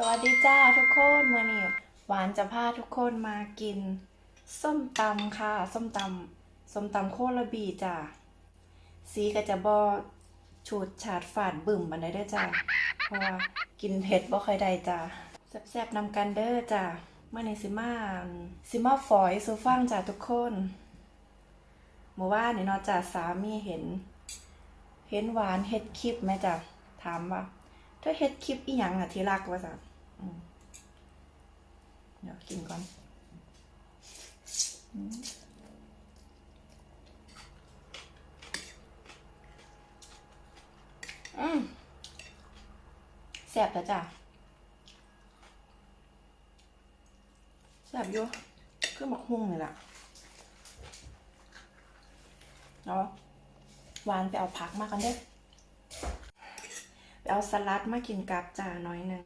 สวัสดีจ้าทุกคนมื่อนี้หวานจะพาทุกคนมากิน ส้มตำค่ะ ส้มตำส้มตำโคระบีจ้าสีก็จะบอฉูดฉาดฝาดบึ่มบันไดได้อจ้าเพราะว่ากินเผ็ดบ่ค่อยได้จ้าแซ่บๆนำกันเด้อจ้าเมื่อนี้สิมาสิมาฝอยสูฟังจ้าทุกคนเมื่อวานนี่เนาะจ้าสามีเห็น เห็นหวานเฮ็ดคลิปไหมจ้ะถามว่าเธอเฮ็ดคลิปอีหยังอะที่รักว่าจ้ะอืม เดี๋ยวกินก่อนอืมแซ่บแล้วจ้ะแซ่บอยู่คือหมักหุ่งนี่แหละเนาะหวานไปเอาผักมากันเด้อไปเอาสลัดมากินกับจ่าน้อยหนึ่ง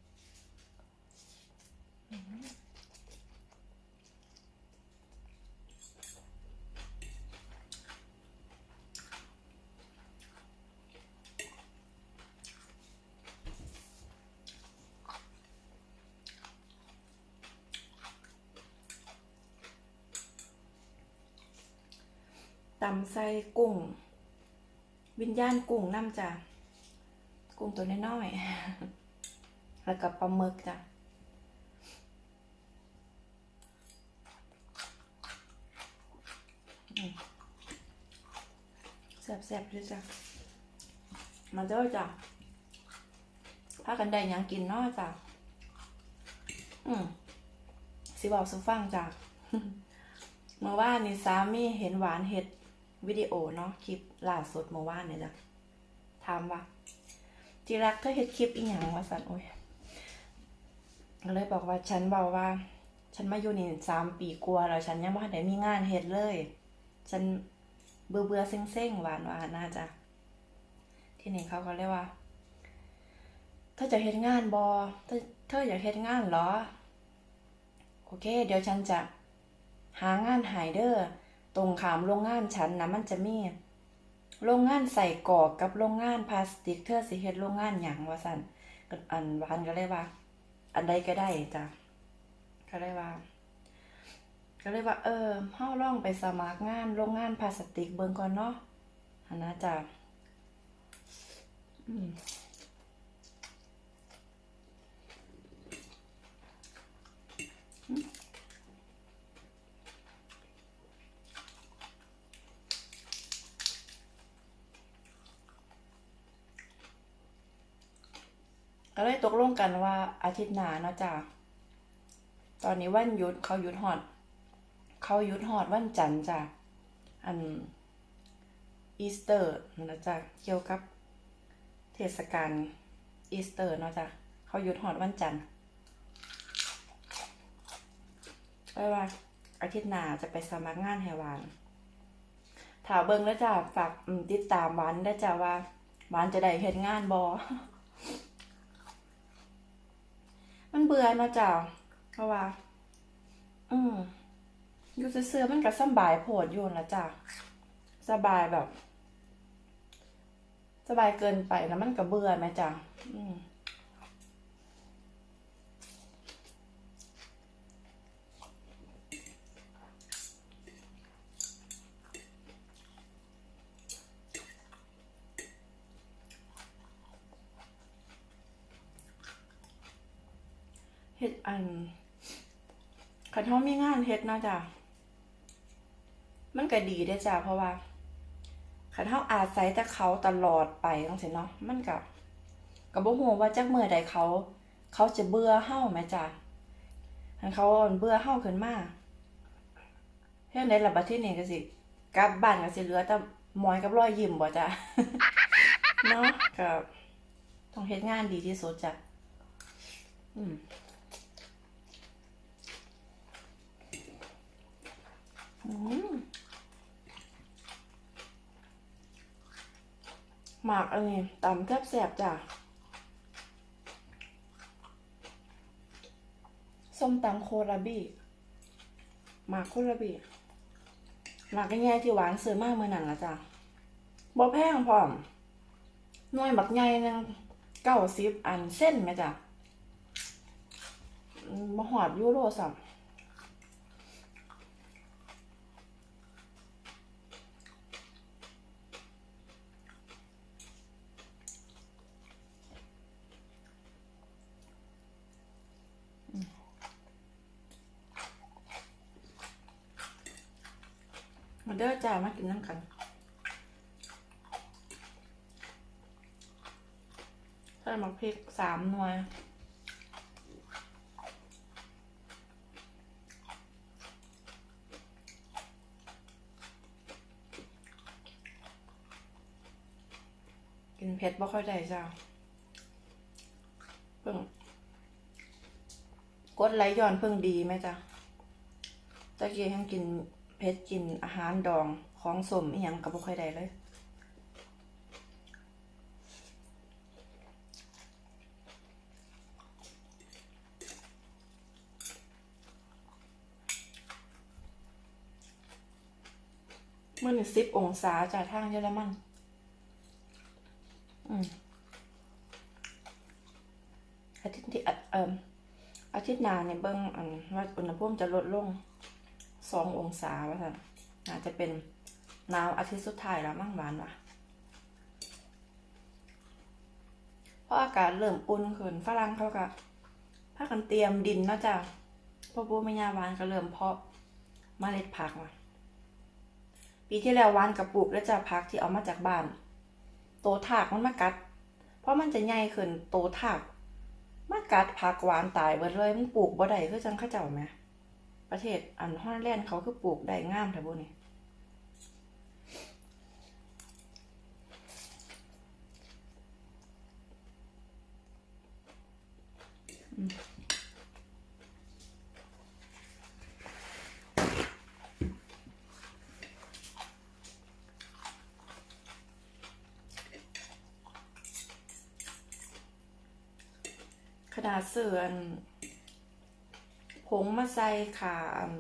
ตำใส่กุ้ง วิญญาณกุ้งน้ำจ้ะกุ้งตัวน้อยๆแล้วก็ปลาหมึกจ้ะแซ่บๆเลยจ้ะ มาเด้อจ้ะพากันได้ยังกินนาะจ้ะ อืมสิบอกสุฟังจ้ะเมื่อวานนี่สามีเห็นหวานเห็ด วิดีโอเนาะคลิปล่าสุดเมื่อวานเนี่ยจ้ะถามว่าที่รักเธอเฮ็ดคลิปอีหยังวะสันโอ้ยก็เลยบอกว่าฉันบอกว่า ฉันมาอยู่นี่สามปีกว่าแล้วฉันยังบ่ได้มีงานเฮ็ดเลย ฉันเบื่อเบื่อๆเซ็งหวานหวานน่าจะที่นี่เขาก็เลยกว่าเธอจะเฮ็ดงานบอเธอเธออยากเฮ็ดงานเหรอ โอเค เดี๋ยวฉันจะหางานหายเด้อ ตรงขามโรงงานฉันนะมันจะมีโรงงานใส่กอกกับโรงงานพลาสติกเธอสิเฮ็ดโรงงานหยังว่าซั่นอันวานก็เลยว่า อันใดก็ได้จ้ะก็เลยว่า ก็เลยว่า เออเฮาลองไปสมัครงานโรงงานพลาสติกเบิ่งก่อนเนาะหันนะจ้ะอืม ก็เลยตกลงกันว่าอาทิตย์หน้านะจ้ะตอนนี้วันหยุดเขาหยุดฮอด เขาหยุดฮอดวันจันทร์จ้ะอันอีสเตอร์นะจ๊ะเกี่ยวกับเทศกาลอีสเตอร์เนาะจ้ะเขาหยุดฮอดวันจันทร์ไปว่าอาทิตย์หน้าจะไปสมัครงานให้วานถ้าเบิ่งแล้วจ้ะฝากติดตามวานได้จ้ะว่าวานจะได้เฮ็ดงานบ่ มันเบื่อเนาะจ้าเพราะว่า อืมอยู่ซื้อมันก็สบายโผดอยู่นะจ้าสบายแบบ สบายเกินไปแล้วมันก็เบื่อไหมจ้าอืม อันคันเฮามีงานเฮ็ดนะจ้ะมันก็ดีเด้จ้ะเพราะว่าคันเฮาอาศัยแต่เขาตลอดไปจังซี่เนาะมันก็ก็บ่ฮู้ว่าจักมื้อใดเขา เขาจะเบื่อเฮาแหมจ้ะคันเขาเบื่อเฮาขึ้นมาเฮ็ดได้ล่ะบัดทีนี้ก็สิกลับบ้านก็สิเหลือแต่หมอยกับรอยยิ้มบ่จ้ะเนาะก็ต้องเฮ็ดงานดีที่สุดจ้ะอืม อืม หมากอันนี้ตำแทบแสบจ้ะส้มตำโคราบีหมากโคราบีหมากง่ายๆที่หวานซื้อมากเมื่อนั้นละจ้ะบ่แพงพร้อมหน่วยบักใหญ่นึงเก้าสิบอันเส้นไหมจ้ะมาหอดยูโรสัม มาเด้อจ้ามากินน้ำกันใส่หมักพริกสามหน่วยกินเผ็ดบ่ค่อยได้จ้าเพิ่งกดไหลย้อนเพิ่งดีไหมจ้ะตะเกียงกิน เผ็ดกินอาหารดองของสมอียังก็บ่ค่อยได้เลยเมื่อหนึ่งสิบองศาจากทางเยอรมันอืมอาทิตย์ที่อะเอ่มอาทิตย์หน้าเนี่ยเบิ้งอันว่าอุณหภูมิจะลดลง สององศาว่าสันอาจจะเป็นหนาวอาทิตย์สุดท้ายแล้วมั่งหวานว่ะเพราะอากาศเริ่มอุ่นขึ้นฝรั่งเขาก็พากันเตรียมดินนะจ้ะพ่อปู่แม่ย่าวานก็เริ่มเพาะเมล็ดผักมาปีที่แล้ววานกับปลูกแล้วจะพักที่เอามาจากบ้าน โตถากมันมากัด เพราะมันจะใหญ่ขึ้นโตถากมากัดผักหวานตายเบิดเลยมันปลูกบ่ได้คือจังเขาเจ้าไหม ประเทศอันฮอลแลนด์เขาคือปลูกได้งามแถวบุนี่ขนาดเสืออัน งมาใส่ขาอัน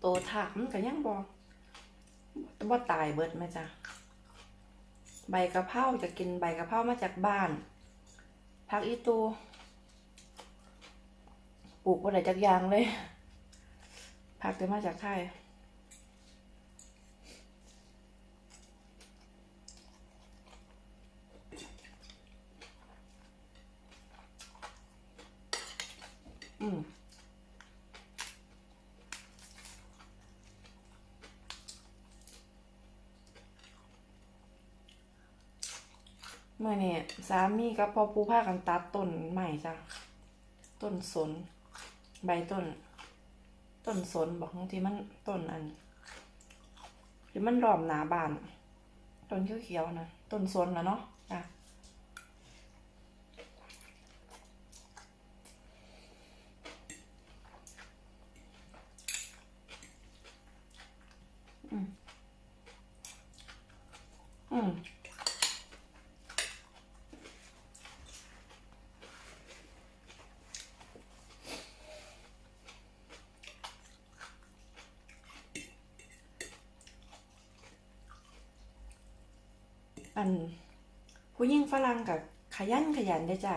โตถักมันก็ยังบ่บ่ตายเบิดไหมจ้ะใบกะเพราจะกินใบกะเพรามาจากบ้านผักอีตูปลูกบ่ได้จักยางเลยผักจะมาจากไทยอืม เมื่อนี่สามีกับพ่อปูพากันตัดต้นใหม่จ้ะต้นสน ใบต้น ต้นสนบอกบางทีมันต้นอันหรือมันรอมหนาบาน ต้นเขียวๆนะต้นสนนะเนาะจ้ะ อืม อัน ผู้หญิง ฝรั่งกับขยันขยันได้จ้ะ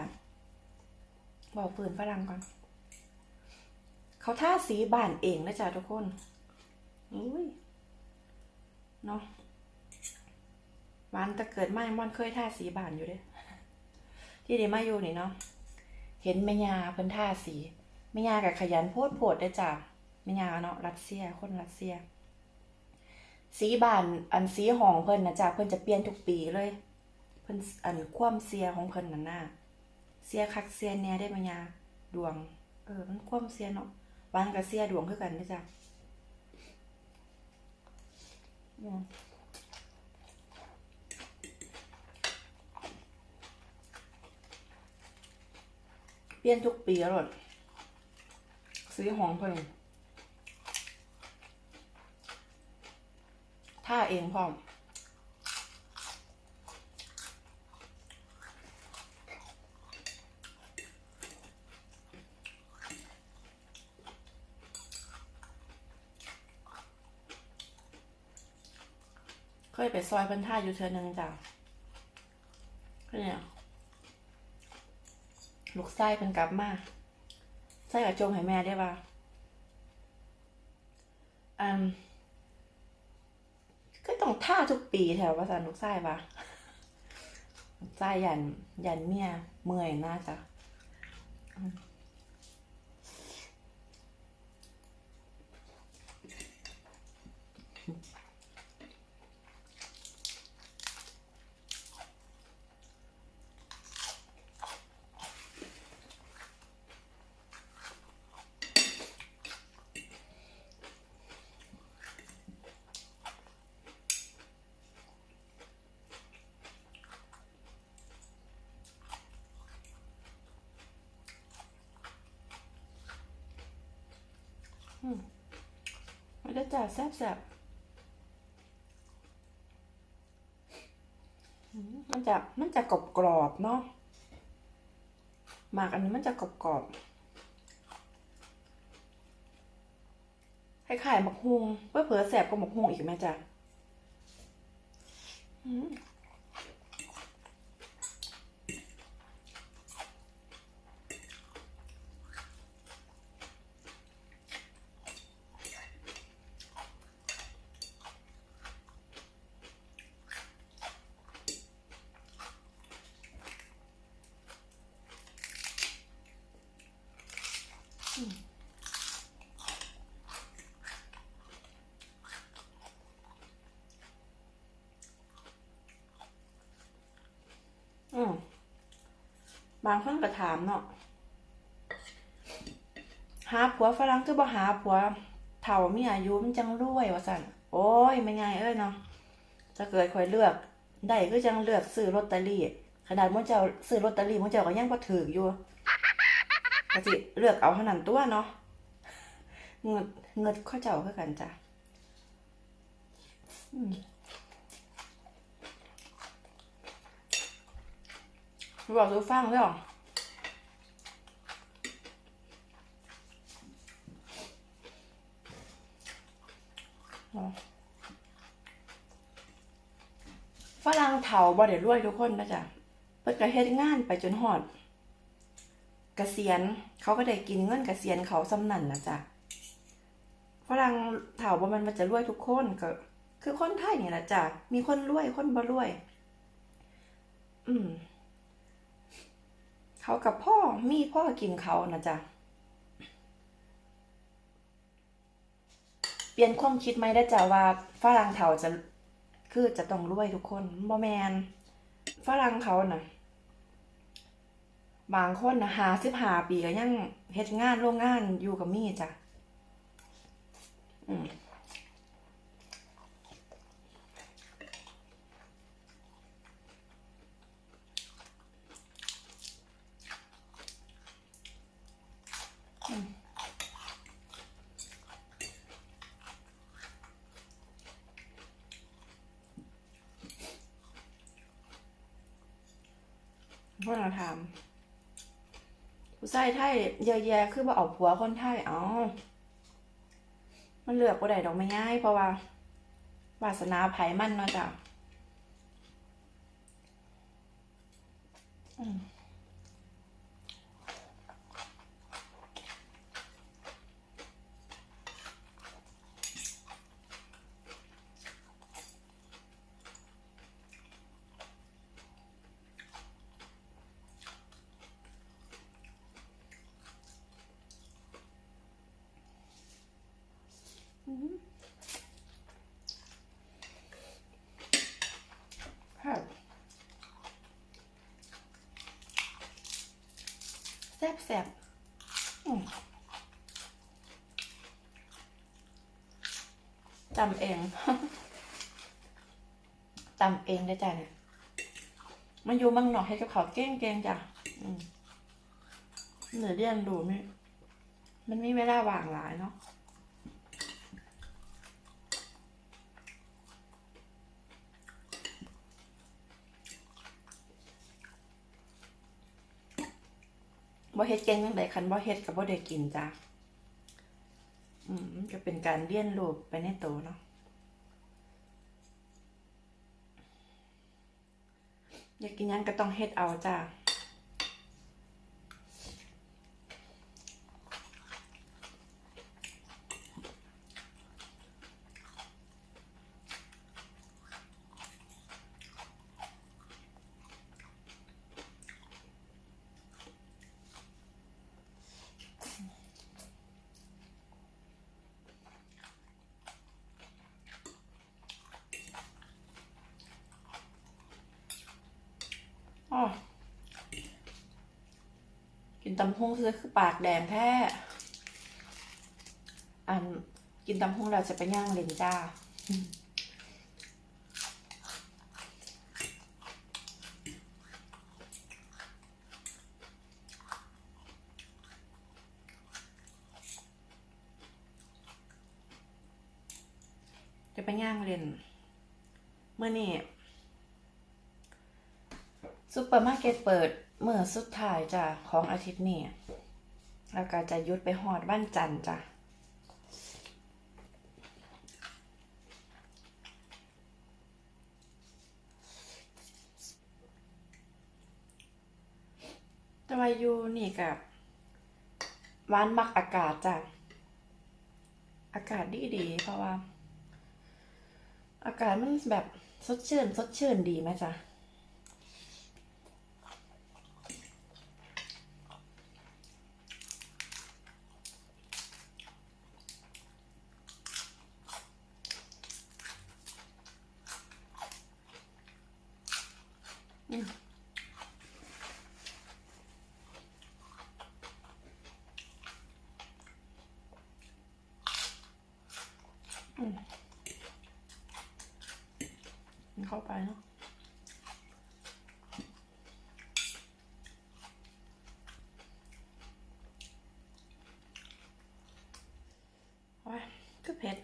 บอกฝืนฝรั่งก่อน เขาท่าสีบ้านเองนะจ๊ะทุกคนอุ้ยเนาะวันแต่เกิดมายังวันเคยท่าสีบานอยู่เด้ที่เดมาอยู่นี่เนาะ เห็นแม่ยาเพิ่นท่าสีแม่ยากับขยันโพดโพดได้จ้ะแม่ยาเนาะรัสเซียคนรัสเซีย สีบานอันสีหองเพิ่นนะจ้ะเพิ่นจะเปลี่ยนทุกปีเลย เพิ่นอันความเสียของเพิ่นนั่นน่ะเสียคักเสียแน่ได้แม่ยาดวง เออ มันความเสียเนาะวันกับเสียดวงคือกันเด้จ้ะเปลี่ยนทุกปีแล้วหรอซื้อหองเพิ่งท่าเองพร้อม เคยไปซอยพิ่นท่าอยู่เทือนึงจ้ะก็เนี่ยลูกไส้เพิ่นกลับมาใส่กระจงให้แม่ได้ป่ะอืมก็ต้องท่าทุกปีแถวภาษาลูกไส้ปะลูกไส้ยันยันเมียเมื่อยน่าจะ มันจะจ่าแซ่บแซบมันจะมันจะกรอบกรอบเนาะหมากอันนี้มันจะกรอบกรอบคล้ายๆหมกฮวงเพื่อเผื่อแสบก็หมกฮวงอีกไหมจ๊ะ บางคนก็ถามเนาะหาผัวฝรั่งคือบ่หาผัวเฒ่ามีอายุมันจังรวยว่าซั่นโอ้ยไม่ไงเอ้ยเนาะถ้าเกิดข่อยเลือกได้คือจังเลือกซื้อลอตเตอรี่ ขนาดมื้อเจ้าซื้อลอตเตอรี่มื้อเจ้าก็ยังบ่ถูกอยู่ก็สิเลือกเอาเท่านั้นตัวเนาะเงินเงินข้าเจ้าคือกันจ้ะ อืมบอกดูฟังด้วยหรอฝรั่งเถาบ่ได้รวยทุกคนนะจ๊ะเพิ่นก็เฮ็ดงานไปจนฮอดกเกษียณเขาก็ได้กินเงินกเกษียณเขาสำนันนะจ๊ะฝรั่งเถาบ่มันมันจะรวยทุกคนก็ คือคนไทยนี่แหละจ้ะมีคนรวยคนบ่รวย อืม เขากับพ่อมีพ่อกินเขานะจ๊ะเปลี่ยนความคิดไหมได้จ้ะว่าฝรั่งเขาจะคือจะต้องรวยทุกคนบ่แมนฝรั่งเขาน่ะ บางคนนะหาสิบหาปีก็ยังเฮ็ดงานโรงงานอยู่กับมีจ้ะอืม เพื่อนเราถามผู้ชายไทยเยอะแยะคือว่าเอาผัวคนไทยอ๋อมันเลือกบ่ได้ดอกไม่ง่ายเพราะว่า วาสนาไผมันเนาะจ้ะอืม ซ่บแซ่บอืมตำเองตำเองได้จ้ะเนี่ยมันอยู่มังหนอกให้กับเขาเก้งเกงจ้ะเหนือเรียนรู้นี่มันมีเวลาว่างหลายเนาะ บ่เฮ็ดเก่งจังไดคันบ่เฮ็ดก็บ่ได้กินจ้ะอืมก็เป็นการเรียนรู้ไปในตัวเนาะอยากกินยังก็ต้องเฮ็ดเอาจ้ะ กินตำฮุ่งซื้อคือปากแดงแท้ อันกินตำฮุ่งเราจะไปย่างเลนจ้าจะไปย่างเล่นเมื่อนี่ ซูเปอร์มาร์เก็ตเปิดเมื่อสุดท้ายจ้ะของอาทิตย์นี้แล้วก็จะยุดไปหอดวันจันจ้ะแต่ว่าอยู่นี่กับวานมักอากาศจ้ะอากาศดีดีเพราะว่า อากาศมันแบบสดชื่น สดชื่นดีไหมจ๊ะ เข้าไปเนาะโอ้ยก็เผ็ด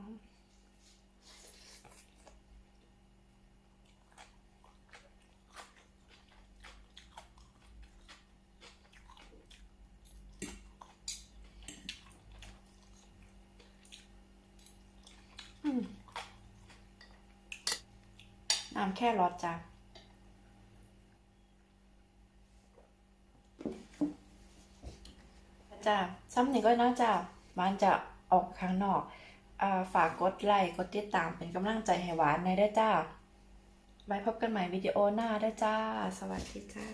น้ำแค่รอจ้ะจ้าซ้ำหนึ่งก็น่าจะหวานจะออกข้างนอก ฝากกดไลค์ กดติดตามเป็นกำลังใจให้หวานในได้จ้า ไว้พบกันใหม่วิดีโอหน้าได้จ้า สวัสดีจ้า